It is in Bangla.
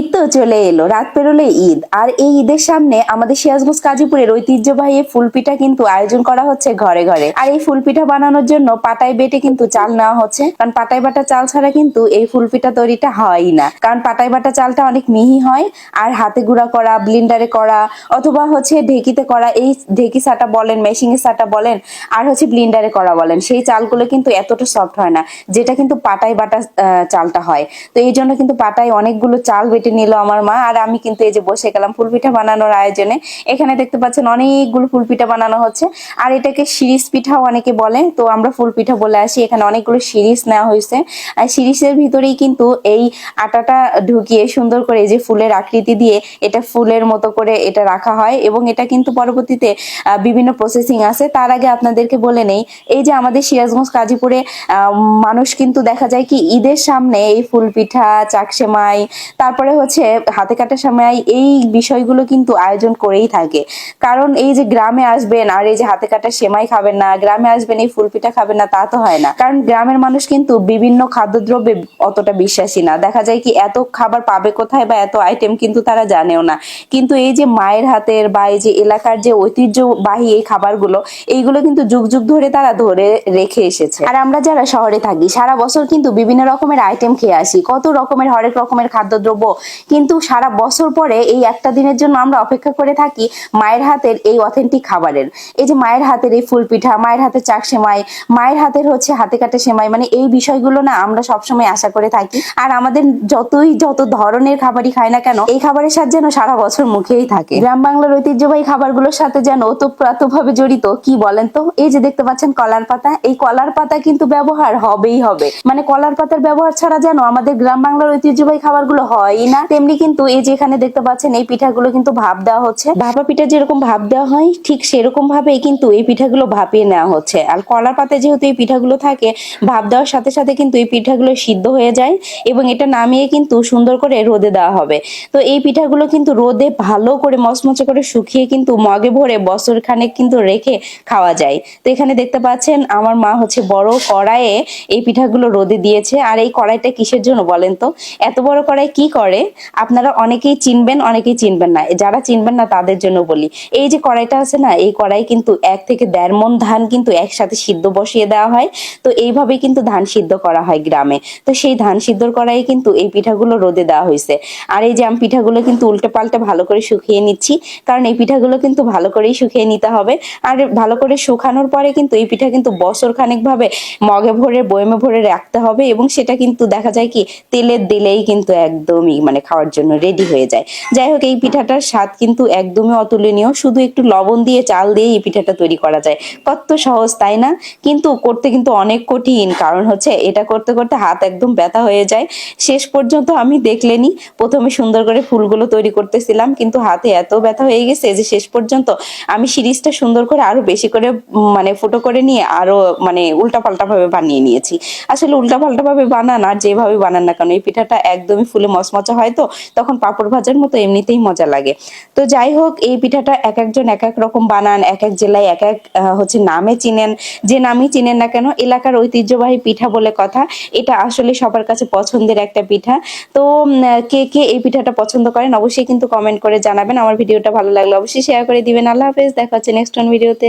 ঈদ তো চলে এলো, রাত পেরোলে ঈদ। আর এই ঈদের সামনে আমাদের সিরাজগঞ্জ কাজীপুরের ঐতিহ্যবাহী ফুলপিঠা কিন্তু আয়োজন করা হচ্ছে ঘরে ঘরে। আর এই ফুলপিঠা বানানোর জন্য পাটাই বেটে কিন্তু চাল নেওয়া হচ্ছে, কারণ পাটাই বাটা চাল ছাড়া কিন্তু এই ফুলপিঠা তৈরিটা হয়ই না। কারণ পাটাই বাটা চালটা অনেক মিহি হয়, আর হাতে গুঁড়া করা ব্লিন্ডারে করা, অথবা হচ্ছে ঢেকিতে করা, এই ঢেকি সাটা বলেন মেশিং এর সাটা বলেন, আর হচ্ছে ব্লিন্ডারে করা বলেন, সেই চালগুলো কিন্তু এতটা সফট হয় না, যেটা কিন্তু পাটাই বাটা চালটা হয়। তো এই জন্য কিন্তু পাটায় অনেকগুলো চাল বেটে নিল আমার মা, আর আমি কিন্তু এই যে বসে গেলাম ফুলপিঠা বানানোর আয়োজনে। এখানে দেখতে পাচ্ছেন অনেকগুলো ফুলপিঠা বানানো হচ্ছে। আর এটাকে শিরিষ পিঠাও অনেকে বলে, তো আমরা ফুলপিঠা বলে আসি। এখানে অনেকগুলো শিরিষ নেওয়া হয়েছে। আর শিরিষের ভিতরেই কিন্তু এই আটাটা ঢুকিয়ে সুন্দর করে এই যে ফুলের আকৃতি দিয়ে এটা ফুলের মতো করে এটা রাখা হয়। এবং এটা কিন্তু পরবর্তীতে বিভিন্ন প্রসেসিং আছে। তার আগে আপনাদেরকে বলে নেই, এই যে আমাদের সিরাজগঞ্জ কাজীপুরে মানুষ কিন্তু দেখা যায় কি ঈদের সামনে এই ফুলপিঠা চাকসেমাই, তারপরে হচ্ছে হাতে কাটা সময় এই বিষয়গুলো কিন্তু আয়োজন করেই থাকে। কারণ এই যে গ্রামে আসবেন আর এই যে হাতে কাটা সেমাই খাবেন না, গ্রামে আসবেন এই ফুল পিঠা খাবেন না, তা তো হয় না। কারণ গ্রামের মানুষ কিন্তু বিভিন্ন খাদ্যদ্রব্যে অতটা বিশ্বাসী না। দেখা যায় কি এত খাবার পাবে কোথায় বা এত আইটেম কিন্তু তারা জানেও না। কিন্তু এই যে মায়ের হাতের বা এই যে এলাকার যে ঐতিহ্যবাহী এই খাবারগুলো, এইগুলো কিন্তু যুগ যুগ ধরে তারা ধরে রেখে এসেছে। আর আমরা যারা শহরে থাকি, সারা বছর কিন্তু বিভিন্ন রকমের আইটেম খেয়ে আসি। কত রকমের, হরেক রকমের খাদ্যদ্রব্য কিন্তু সারা বছর পরে এই একটা দিনের জন্য আমরা অপেক্ষা করে থাকি মায়ের হাতের এই অথেন্টিক খাবারের। এই যে মায়ের হাতের এই ফুল পিঠা, মায়ের হাতের চাক সেমাই, মায়ের হাতের হচ্ছে হাতে কাটা সেমাই মানে এই বিষয়গুলো না আমরা সবসময় আশা করে থাকি। আর আমাদের যতই যত ধরনের খাবারই খাই না কেন, এই খাবারের সাথে যেন সারা বছর মুখেই থাকে। গ্রাম বাংলার ঐতিহ্যবাহী খাবারগুলোর সাথে যেন ওতপ্রোতভাবে জড়িত, কি বলেন তো? এই যে দেখতে পাচ্ছেন কলার পাতা, এই কলার পাতা কিন্তু ব্যবহার হবেই হবে। মানে কলার পাতার ব্যবহার ছাড়া যেন আমাদের গ্রাম বাংলার ঐতিহ্যবাহী খাবারগুলো হয়ই না। তেমনি কিন্তু এই যে এখানে দেখতে পাচ্ছেন, এই পিঠাগুলো কিন্তু ভাপ দেওয়া হচ্ছে। ভাপা পিঠা যেরকম ভাপ দেওয়া হয়, ঠিক সেরকম ভাবেই কিন্তু এই পিঠাগুলো ভাপিয়ে নেওয়া হচ্ছে। আর কলার পাতায় যেহেতু এই পিঠাগুলো থাকে, ভাপ দেওয়ার সাথে সাথে কিন্তু এই পিঠাগুলো সিদ্ধ হয়ে যায় এবং এটা নামিয়ে কিন্তু সুন্দর করে রোদে দেওয়া হবে। তো এই পিঠাগুলো কিন্তু রোদে ভালো করে মচমচে করে শুকিয়ে কিন্তু মগে ভরে বছর খানেক কিন্তু রেখে খাওয়া যায়। তো এখানে দেখতে পাচ্ছেন, আমার মা হচ্ছে বড় কড়াইয়ে এই পিঠাগুলো রোদে দিয়েছে। আর এই কড়াইটা কিসের জন্য বলেন তো? এত বড় কড়াই কি করে? আপনারা অনেকেই চিনবেন অনেকেই চিনবেন না। যারা চিনবেন না, তাদের জন্য বলি। এই যে কড়াইটা আছে না, এই কড়াই কিন্তু এক থেকে দেড় মন ধান কিন্তু একসাথে সিদ্ধ বসিয়ে দেওয়া হয়। তো এইভাবে কিন্তু ধান সিদ্ধ করা হয় গ্রামে। তো সেই ধান সিদ্ধর কড়াই কিন্তু এই পিঠাগুলো রোদে দেওয়া হয়েছে। আর এই যে আমি পিঠাগুলো কিন্তু উল্টে পাল্টে ভালো করে শুকিয়ে নিচ্ছি, কারণ এই পিঠাগুলো কিন্তু ভালো করেই শুকিয়ে নিতে হবে। আর ভালো করে শুকানোর পরে কিন্তু এই পিঠা কিন্তু বছর খানিক ভাবে মগে ভরে বয়মে ভরে রাখতে হবে এবং সেটা কিন্তু দেখা যায় কি, তেলের দিলেই কিন্তু একদমই মানে খাওয়ার জন্য রেডি হয়ে যায়। যাই হোক, এই পিঠাটার স্বাদ কিন্তু একদমই অতুলনীয়। শুধু একটু লবণ দিয়ে চাল দিয়ে এই পিঠাটা তৈরি করা যায়। কত সহজ, তাই না? কিন্তু করতে কিন্তু অনেক কঠিন, কারণ হচ্ছে এটা করতে করতে হাত একদম ব্যথা হয়ে যায়। শেষ পর্যন্ত আমি দেখলেনি। প্রথমে সুন্দর করে ফুলগুলো তৈরি করতেছিলাম, কিন্তু হাতে এত ব্যথা হয়ে গেছে যে শেষ পর্যন্ত আমি সিরিজটা সুন্দর করে আরও বেশি করে মানে ফুটো করে নিয়ে আরও মানে উল্টাপাল্টা ভাবে বানিয়ে নিয়েছি। আসলে উল্টাপাল্টা ভাবে বানান আর যেভাবে বানান না কেন, এই পিঠাটা একদমই ফুলে মচমচা হয় তো তখন পাপড় ভাজার মতো এমনিতেই মজা লাগে। তো যাই হোক, এই পিঠাটা এক একজন এক এক রকম বানান এক এক জেলায় এক এক হচ্ছে নামে চিনেন। যে নামই চিনেন না কেন, এলাকার ঐতিহ্যবাহী পিঠা বলে কথা, এটা আসলে সবার কাছে পছন্দের একটা পিঠা। তো কে কে এই পিঠাটা পছন্দ করেন অবশ্যই কিন্তু কমেন্ট করে জানাবেন। আমার ভিডিওটা ভালো লাগলে অবশ্যই শেয়ার করে দিবেন। আল্লাহ হাফেজ, দেখা হচ্ছে নেক্সট ভিডিওতে